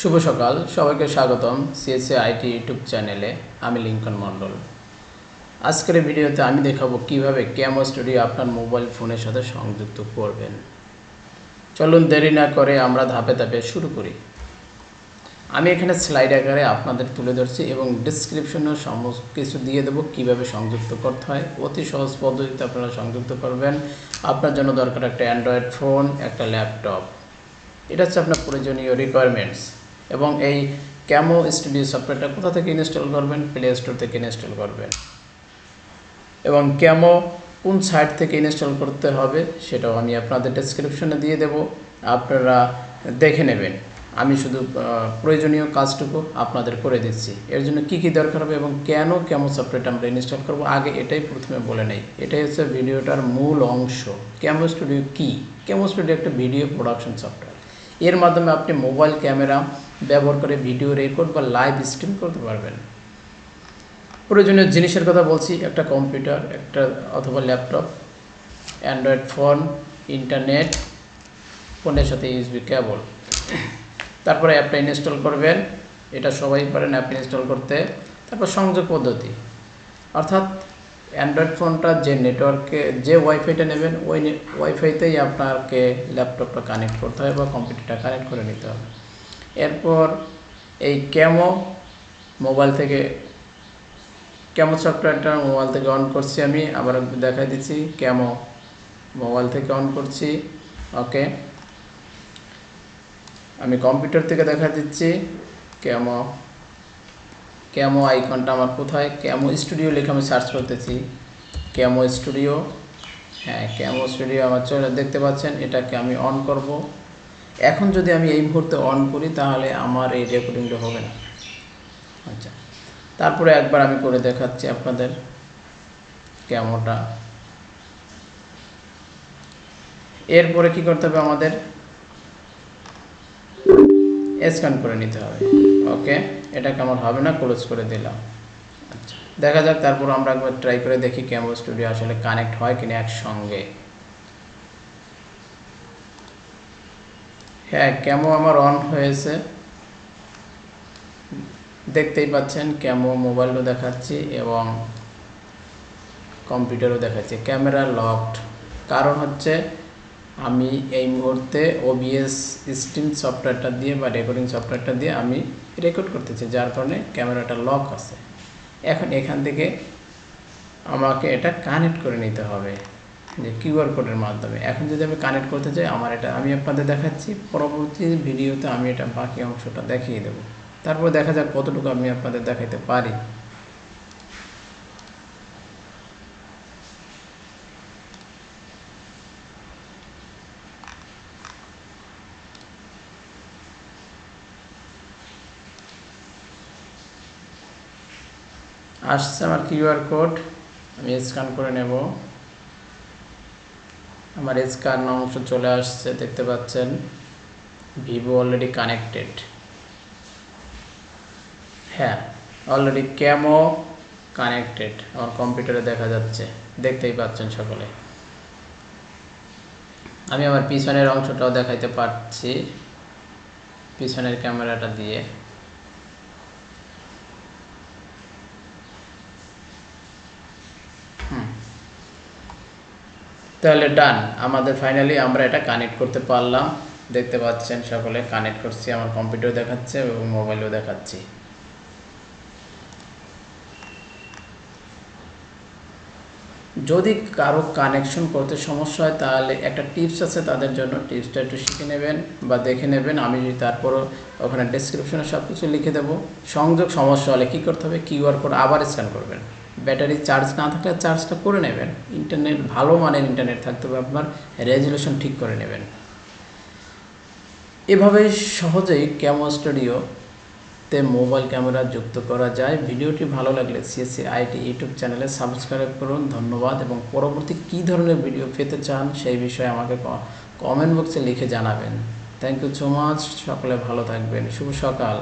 শুভ সকাল। সবাইকে স্বাগতম সিএসসি আইটি ইউটিউব চ্যানেলে আমি লিঙ্কন মণ্ডল। আজকের ভিডিওতে আমি দেখাবো কীভাবে ক্যামো স্টুডিও আপনার মোবাইল ফোনের সাথে সংযুক্ত করবেন। চলুন দেরি না করে আমরা ধাপে ধাপে শুরু করি। আমি এখানে স্লাইড আকারে আপনাদের তুলে ধরছি এবং ডিসক্রিপশনে সমস্ত কিছু দিয়ে দেবো কীভাবে সংযুক্ত করতে হয়। অতি সহজ পদ্ধতিতে আপনারা সংযুক্ত করবেন। আপনার জন্য দরকার একটা অ্যান্ড্রয়েড ফোন একটা ল্যাপটপ এটা হচ্ছে আপনার প্রয়োজনীয় রিকোয়ারমেন্টস এবং এই ক্যামো স্টুডিও সফটওয়্যারটা কোথা থেকে ইনস্টল করবেন? প্লে স্টোর থেকে ইনস্টল করবেন। এবং ক্যামো কোন সাইট থেকে ইনস্টল করতে হবে সেটাও আমি আপনাদের ডেসক্রিপশনে দিয়ে দেব। আপনারা দেখে নেবেন। আমি শুধু প্রয়োজনীয় কাজটুকু আপনাদের করে দিচ্ছি। এর জন্য কি কি দরকার হবে এবং কেন ক্যামো সফটওয়্যারটা আমরা ইনস্টল করব, আগে এটাই প্রথমে বলে নেই। এটাই হচ্ছে ভিডিওটার মূল অংশ। ক্যামো স্টুডিও কী? ক্যামো স্টুডিও একটা ভিডিও প্রোডাকশন সফটওয়্যার এর মাধ্যমে আপনি মোবাইল ক্যামেরা ব্যবহার করে ভিডিও রেকর্ড বা লাইভ স্ট্রিম করতে পারবেন। প্রয়োজনীয় জিনিসের কথা বলছি, একটা কম্পিউটার একটা অথবা ল্যাপটপ অ্যান্ড্রয়েড ফোন ইন্টারনেট ফোনের সাথে ইউএসবি কেবল তারপরে অ্যাপটা ইনস্টল করবেন, এটা সবাই পারেন অ্যাপ ইনস্টল করতে। তারপর সংযোগ পদ্ধতি। অর্থাৎ অ্যান্ড্রয়েড ফোনটা যে নেটওয়ার্কে যে ওয়াইফাইটা নেবেন, ওই ওয়াইফাইতেই আপনাকে ল্যাপটপটা কানেক্ট করতে হবে বা কম্পিউটারটা কানেক্ট করে নিতে হবে। এরপর এই ক্যামো মোবাইল থেকে ক্যামো সফটওয়্যারটা মোবাইল থেকে অন করছি আমি। আবার দেখাই দিচ্ছি। ক্যামো মোবাইল থেকে অন করছি। ওকে আমি কম্পিউটার থেকে দেখা দিচ্ছি। ক্যামো ক্যামো আইকনটা আমার কোথায়? ক্যামো স্টুডিও লিখে আমি সার্চ করতেছি। ক্যামো স্টুডিও হ্যাঁ ক্যামো স্টুডিও আমার চলে দেখতে পাচ্ছেন। এটাকে আমি অন করব। এখন যদি আমি এই মুহূর্তে অন করি, তাহলে আমার এই রেকর্ডিংটা হবে না। আচ্ছা। তারপরে একবার আমি করে দেখাচ্ছি আপনাদের ক্যামোটা এরপরে কি করতে হবে আমাদের? স্ক্যান করে নিতে হবে। ওকে, এটা কেমন হবে না? ক্লোজ করে দিলাম। আচ্ছা। দেখা যাক, তারপর আমরা একবার ট্রাই করে দেখি ক্যামো স্টুডিও আসলে কানেক্ট হয় কিনা একসঙ্গে। হ্যাঁ ক্যামো আমার অন হয়েছে। দেখতেই পাচ্ছেন ক্যামো মোবাইলও দেখাচ্ছি এবং কম্পিউটারও দেখাচ্ছি। ক্যামেরা লকড কারণ হচ্ছে, আমি এই মুহূর্তে ওবিএস স্টিম সফটওয়্যারটা দিয়ে বা রেকর্ডিং সফটওয়্যারটা দিয়ে আমি রেকর্ড করতেছি, যার কারণে ক্যামেরাটা লক আছে। এখন এখান থেকে আমাকে এটা কানেক্ট করে নিতে হবে। যে কিউআর কোডের মাধ্যমে। এখন যদি আমি কানেক্ট করতে চাই, আমার এটা আমি আপনাদের দেখাচ্ছি। পরবর্তী ভিডিওতে আমি এটা বাকি অংশটা দেখিয়ে দেবো। তারপর দেখা যাক কতটুকু আমি আপনাদের দেখাইতে পারি। আসছে আমার কিউআর কোড আমি স্ক্যান করে নেব। আমার স্ক্যান অংশ চলে আসছে, দেখতে পাচ্ছেন। ভিভো অলরেডি কানেক্টেড হ্যাঁ অলরেডি ক্যামো কানেক্টেড আমার কম্পিউটারে দেখা যাচ্ছে। দেখতেই পাচ্ছেন সকলে। আমি আমার পিছনের অংশটাও দেখাইতে পারছি। পিছনের ক্যামেরাটা দিয়ে। তাহলে ডান, আমাদের ফাইনালি আমরা এটা কানেক্ট করতে পারলাম। দেখতে পাচ্ছেন সকলে কানেক্ট করছি, আমার কম্পিউটার দেখাচ্ছে এবং মোবাইলও দেখাচ্ছি। যদি কারও কানেকশন করতে সমস্যা হয়, তাহলে একটা টিপস আছে তাদের জন্য। টিপসটা একটু শিখে নেবেন বা দেখে নেবেন। আমি যদি তারপরও ওখানে ডেসক্রিপশনে সব কিছু লিখে দেবো। সংযোগ সমস্যা হলে কী করতে হবে? কিউআর কোড আবার স্ক্যান করবেন। ব্যাটারি চার্জ না থাকলে চার্জটা করে নেবেন। ইন্টারনেট ভালো মানের ইন্টারনেট থাকতে হবে, আপনার রেজুলেশন ঠিক করে নেবেন। এভাবে সহজেই ক্যামো স্টুডিওতে মোবাইল ক্যামেরা যুক্ত করা যায়। ভিডিওটি ভালো লাগলে সিএসসি আইটি ইউটিউব চ্যানেলে সাবস্ক্রাইব করুন। ধন্যবাদ। এবং পরবর্তী কী ধরনের ভিডিও পেতে চান সেই বিষয়ে আমাকে কমেন্ট বক্সে লিখে জানাবেন। থ্যাংক ইউ সো মাচ সকলে ভালো থাকবেন। শুভ সকাল।